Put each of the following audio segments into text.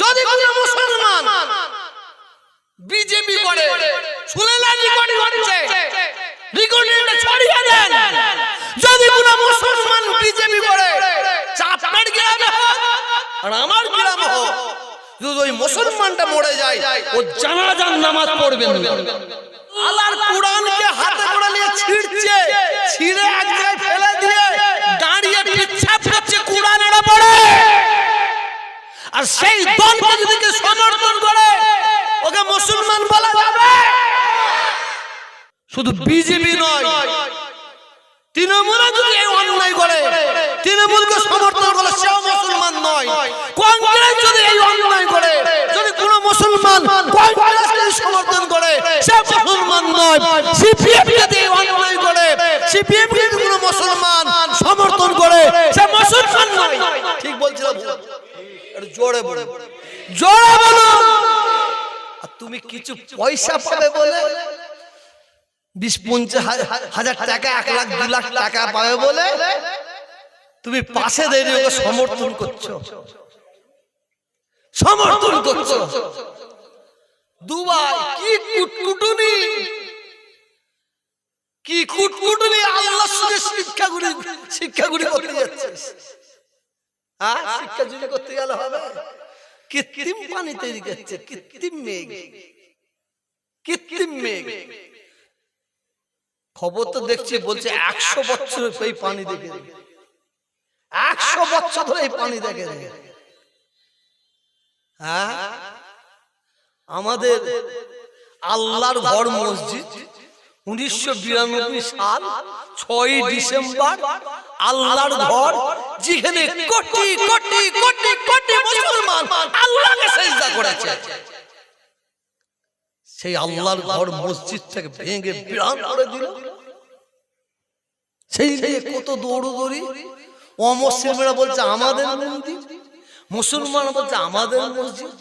যদি কোনো মুসলমান বিজেপি করে না রেকর্ডিং হচ্ছে ছড়িয়ে দেন। যদি মুসলমান বিজেপি করে গ্রামে আর আমার গ্রামে হোক, যদি ওই মুসলমানটা মরে যায়, ও জানাজান নামাজ পড়বেন। আল্লাহর আর সেই দলকে যদি কেউ সমর্থন করে ওকে মুসলমান বলা যাবে। শুধু বিজেপি নয় তৃণমূল যদি এই অন্যায় করে, তৃণমূলকে সমর্থন করে সেও মুসলমান নয়। কংগ্রেস যদি এই অন্যায় করে, যদি কোনো মুসলমান কংগ্রেসকে সমর্থন করে, সে মুসলমান নয়। সিপিএম যদি এই অন্যায় করে, সিপিএম যদি কোনো মুসলমান সমর্থন করে, সে মুসলমান নয়। ঠিক বলছিলাম জোরে বলো জোরে বলো আর তুমি কিছু পয়সা পাবে বলে বিশ পঞ্চাশ হাজার টাকা এক লাখ দু লাখ টাকা পাবে বলে তুমি পাশে দাঁড়িয়ে ওকে সমর্থন করছ। সমর্থন করছ। দুবাই কি কুটকুটুনি কি কুটকুটুনি আল্লাহর সঙ্গে শিক্ষাগুলি শিক্ষাগুলি করতে যাচ্ছিস। হ্যাঁ শিক্ষা যদি করতে গেলে হবে কৃত্রিম পানি তৈরি করছে, কৃত্রিম মেঘ কৃত্রিম মেঘ খবর তো দেখছি, বলছে একশো বছর এই পানি দেখে। একশো বছর ধরে এই পানি দেখে দেখে। হ্যাঁ আমাদের আল্লাহর ঘর মসজিদ উনিশশো বিরানব্বই সাল ছয় ডিসেম্বর আল্লাহর ঘর যেখানে কোটি কোটি কোটি কোটি মুসলমান আল্লাহকে সেজদা করেছে। সেই আল্লাহর ঘর মসজিদ থেকে ভেঙে বিরান করে দিল। সেই নিয়ে কত দৌড়দৌড়ি। অমুসলিমরা বলছে আমাদের মন্দির মুসলমান বলছে আমাদের মসজিদ?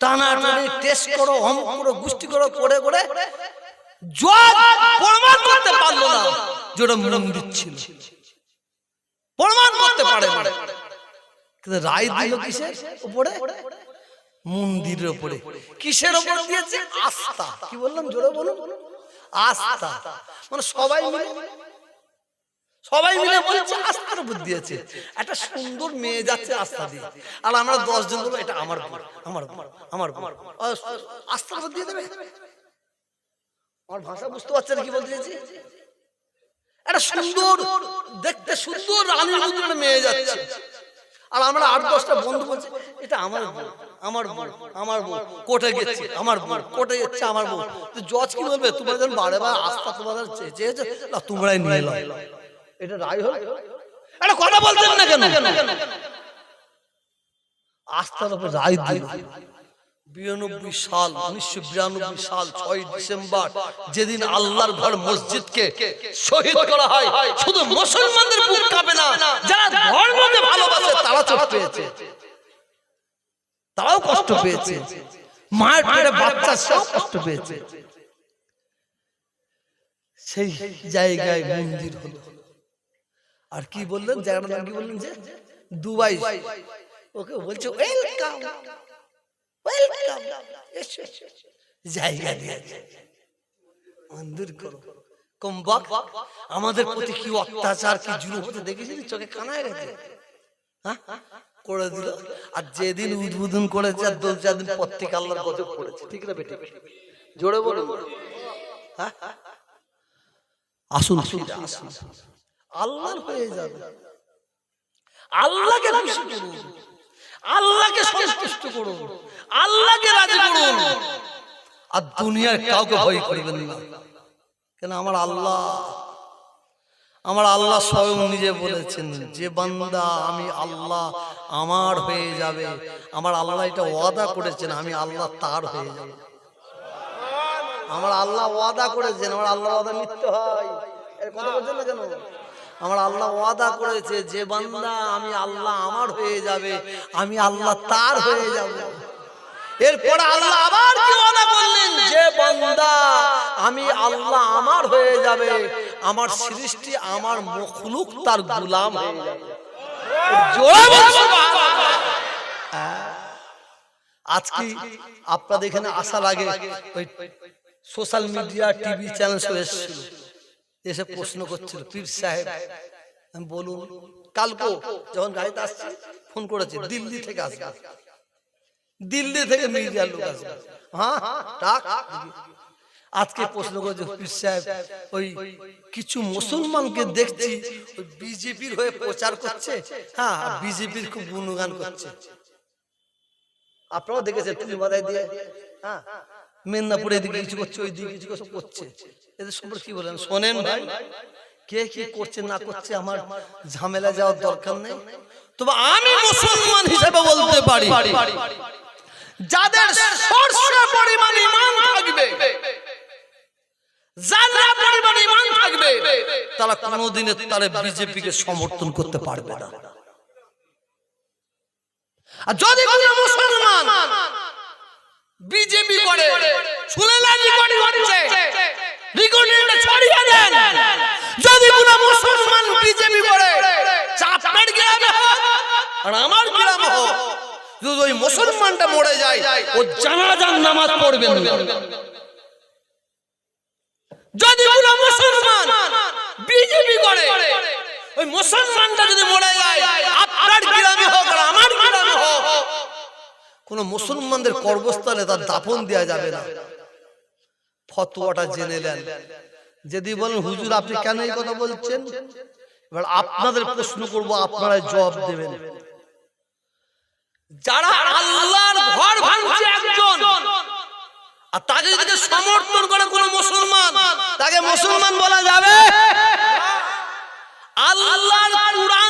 টানা টানি টেস্ট করো অম করো গুষ্টি করো করে করে। জজ প্রমাণ করতে পারল না যে মন্দির ছিল। প্রমাণ করতে পারে কিন্তু রায় দিল কিসের উপরে? মন্দিরের উপরে। কিসের উপর দিয়েছে? আস্থা। কি বললাম? জোরে বলুন। আস্থা। মানে সবাই মিলে সবাই মিলে বলছে আস্থার উপর দিয়েছে। একটা সুন্দর মেয়ে যাচ্ছে আস্থা দিয়ে। আর আমরা দশ জন বলব এটা আমার আমার আমার। আহ, আস্থার উপর দিয়ে দেবে? আমার ভাষা বুঝতে পারছেন কি বলতে চাইছি? একটা সুন্দর দেখতে সুন্দর রানীর মতো একটা মেয়ে যাচ্ছে। আর আমরা আট দশটা বন্ধু বলছি এটা আমার আমার বোন আমার বোন কোর্টে গেছে আমার বোন কোটে যাচ্ছে আমার বোন তো জজ কি বলবে? তোমরা যখন বারে বার আস্থা তোমাদের চেয়েছো? না তোমরাই নিয়ে নাও এটা রায় হল? একটা কথা বলছেন না কেন? আস্থার উপর রায় দিল। যেদিন আল্লাহর ঘর মসজিদকে শহীদ করা হয়। শুধু মুসলমানদের তারাও কষ্ট পেয়েছে। মায়ের বাচ্চা, সেও কষ্ট পেয়েছে। সেই জায়গায় মন্দির হলো। আর কি বললেন? জায়গাটার কি বললেন যে? দুবাই। ওকে বলছে ওয়েলকাম জায়গা দিয়েছে মন্দির করো। কমবাক আমাদের প্রতি কি অত্যাচার, কি জুলুম হতে দেখেছিলি? চোখে কানায় গেছে। করে দিল। আর যেদিন উদ্বোধন করেছে, আর দু চার দিন পর আল্লাহর গজব পড়েছে। ঠিক না বেটি? জোরে আসুন আসুন আসুন। আল্লাহর হয়ে যাবে। আল্লাহকে খুশি করুন। আল্লাহকে সন্তুষ্ট করুন। আল্লাহকে রাজি করুন। আর দুনিয়ার কাউকে ভয় করবেন না। কেন আমার আল্লাহ আমার আল্লাহ স্বয়ং নিজে বলেছেন, যে বান্দা, আমি আল্লাহ আমার হয়ে যাবে। আমার আল্লাহ এটা ওয়াদা করেছেন, আমি আল্লাহ তার হয়ে যাব। আমার আল্লাহ ওয়াদা করেছেন, আমার আল্লাহ ওয়াদা মিথ্যে হয়। কথা বলছেন না কেন? আমার আল্লাহ ওয়াদা করেছে, যে বান্দা আমি আল্লাহ আমার হয়ে যাবে, আমি আল্লাহ তার হয়ে যাব। এরপরে আল্লাহ আবার কি ওয়াদা করলেন? যে বান্দা আমি আল্লাহ আমার হয়ে যাবে, আমার সৃষ্টি আমার মখলুক তার গোলাম আজকে আপনাদের এখানে আসার আগে ওই সোশ্যাল মিডিয়া টিভি চ্যানেল এসেছিল। এসে প্রশ্ন করছিল। পীর সাহেব আমি বলুন কালকে যখন গাড়িতে আসছে ফোন করেছে দিল্লি থেকে আসবে। দিল্লি থেকে মিডিয়ার লোক আসবে। হ্যাঁ আজকে প্রশ্ন করেছে পীর সাহেব ওই কিছু মুসলমানকে দেখছি ওই বিজেপির হয়ে প্রচার করছে। হ্যাঁ বিজেপির খুব গুণগান করছে। আপনারাও দেখেছেন টুপি মাথায় দিয়ে? হ্যাঁ মেদিনীপুরে এদিকে কিছু করছে ওই দিকে কিছু করছে। এদের সম্পর্কে কি বলেন? শোনেন ভাই কে কি করছে না করছে আমার ঝামেলা যাওয়ার দরকার নেই। তবে আমি মুসলমান হিসেবে বলতে পারি। যাদের সর্ষে পরিমাণ ইমান থাকবে। যারা পরিমাণ ইমান থাকবে তারা কোনোদিনে তারা বিজেপিকে সমর্থন করতে পারবে না। আর যদি কোনো মুসলমান বিজেপি করে শুনে না রেকর্ডিং হচ্ছে রেকর্ডিংটা ছড়িয়ে দেন। যদি কোনো মুসলমান বিজেপি করে চাপের গ্রামে হোক, আর আমার গ্রামে হোক। যদি ওই মুসলমানটা মরে যায়, ও জানাজান নামাজ পড়বেন না। যদি কোনো মুসলমান বিজেপি করে, ওই মুসলমানটা যদি মরে যায়, আপনার গ্রামে হোক আর আমার কোন মুসলমানদের কর্মস্থলে তার দাফন দেওয়া যাবে না। ফতোয়াটা জেনে নেন। যদি বলেন হুজুর আপনি কেন এই কথা বলছেন? এবার আপনাদের প্রশ্ন করব আপনারা জবাব দেবেন। যারা আল্লাহর ঘর ভাঙছে একজন আর তাকে যদি সমর্থন করে কোন মুসলমান তাকে মুসলমান বলা যাবে? আল্লাহর কোরআনকে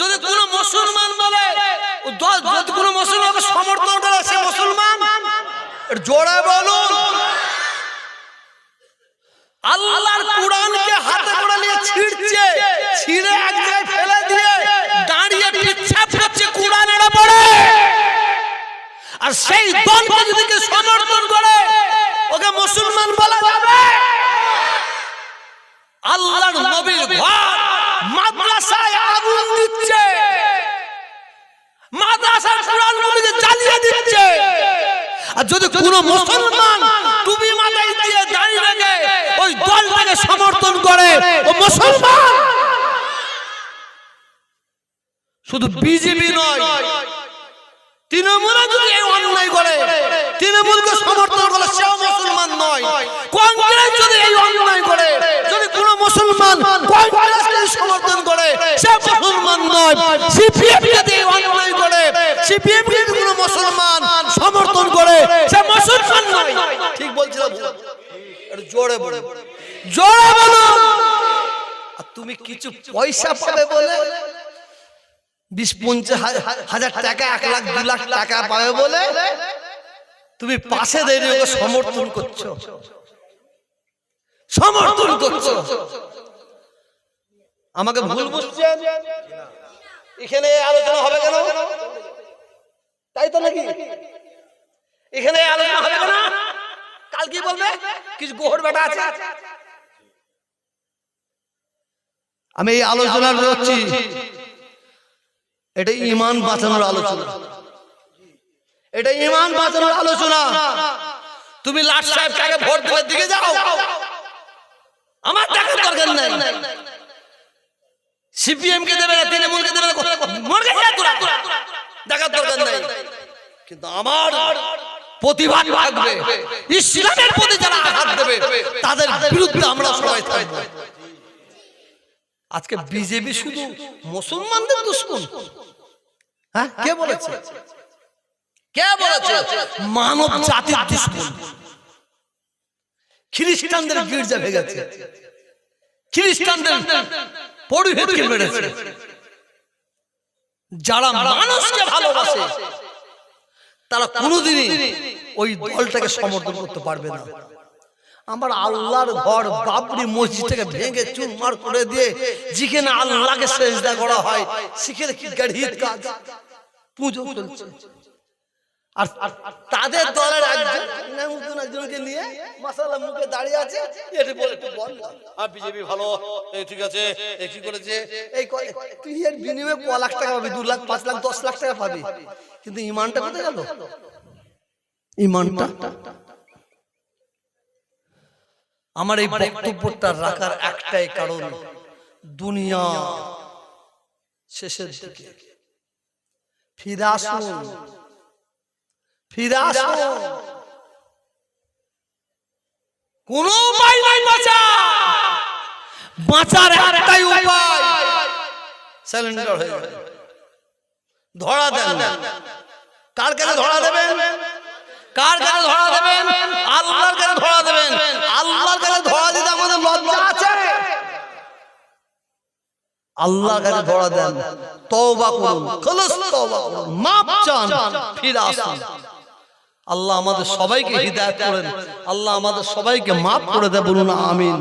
যদি কোনো মুসলমান বলে যদি কোনো মুসলমানকে সমর্থন করে, সে মুসলমান? এর জোরে বলুন। আল্লাহর কোরআনকে হাতে করে নিয়ে ছিঁড়ছে, ছিঁড়ে এক জায়গায় ফেলে দিয়ে দাঁড়িয়ে পিচ্ছাপ করছে কোরআনের উপরে আর সেই দলকে যদি সমর্থন করে, ওকে মুসলমান বলা যাবে? আল্লাহর নবীর ঘর মাদ্রাসায় আগুন দিচ্ছে মাদ্রাসার কোরআন নবীকে জ্বালিয়ে দিচ্ছে আর যদি কোনো মুসলমান টুপি মাথায় দিয়ে দাঁড়িয়ে রেখে ওই দলটাকে সমর্থন করে ও মুসলমান। শুধু বিজেপি নয় তৃণমূল যদি এই অন্যায় করে তৃণমূলকে সমর্থন করে সেও মুসলমান নয়। কংগ্রেস যদি এই অন্যায় করে যদি কোনো মুসলমান কংগ্রেসকে সমর্থন করে সে মুসলমান নয়। সিপিএম যদি এই অন্যায় করে সিপিএম যদি কোনো মুসলমান সমর্থন করে সে মুসলমান নয় ঠিক বলছিলাম জোরে বলে। জোরে বলো। আর তুমি কিছু পয়সা পাবে বলে বিশ পঞ্চাশ হাজার টাকা এক লাখ দু লাখ টাকা পাবে বলে তুমি পাশে দাঁড়িয়ে ওকে সমর্থন করছ। সমর্থন করছ। আমাকে ভুল বুঝছেন? এখানে আলোচনা হবে কেন? তাই তো নাকি? এখানে আলোচনা হবে কেন? কাল কি বলবে? কিছু গোহর বেটা আছে? আমি এই আলোচনা করছি। এটা ইমান বাঁচানোর আলোচনা। এটা ইমান বাঁচানোর আলোচনা। তুমি লাট সাহেব সাহেবটাকে ভোট দেওয়ার দিকে যাও। আমার দেখার দরকার নাই। সিপিএম কে দেবে না, তৃণমূলকে দেবে না। দেখার দরকার নাই। কিন্তু আমার প্রতিবাদ থাকবে। ইসলামের প্রতি যারা আঘাত দেবে তাদের বিরুদ্ধে আমরা সবাই থাকব আজকে বিজেপি শুধু মুসলমানদের দুশ্মন। হ্যাঁ কে বলেছে? কে বলেছে? মানব জাতির দুশ্মন। খ্রিস্টানদের গির্জা ভেঙেছে। খ্রিস্টানদের পরিভেদকে মেরেছে। যারা মানুষকে ভালোবাসে। তারা কোনোদিনই ওই দলটাকে সমর্থন করতে পারবে না। আমার আল্লাহর ঘর বাবরি থেকে ভেঙে চুরমার করে দিয়ে যেখানে আল্লাহকে সেজদা করা হয় সেখানে কি গাড়ির কাজ? পুজো চলছে। আর তাদের দলের একজন একজনকে নিয়ে মাসালা মুখে দাঁড়িয়ে আছে। এটি বলে একটু বল। আর বিজেপি ভালো। এই ঠিক আছে। এই কি করেছে? এই তুই এর বিনিময়ে ক লাখ টাকা পাবি? দু লাখ পাঁচ লাখ দশ লাখ টাকা পাবি। কিন্তু ইমানটা কোথায় গেল? ইমানটা আমার এই বক্তব্যটা রাখার একটাই কারণ দুনিয়া শেষের দিকে। ফিরে আসুন। ফিরে আসুন কোন উপায় নাই বাঁচা। বাঁচার একটাই উপায়। সিলিন্ডার হয়ে ধরা দেন। কার কাছে ধরা দেবেন? কার কাছে ধরা দেবেন? আল্লাহর কাছে ধরা দেবেন। আল্লাহর কাছে ধরা দিতে আমাদের লজ্জা আছে। আল্লাহর কাছে ধরা দেন। তওবা করুন। খলস তওবা করুন। মাপ চান। ফিরে আসুন। আল্লাহ আমাদের সবাইকে হৃদায়ত করেন। আল্লাহ আমাদের সবাইকে মাফ করে দেয় বলুন আমিন।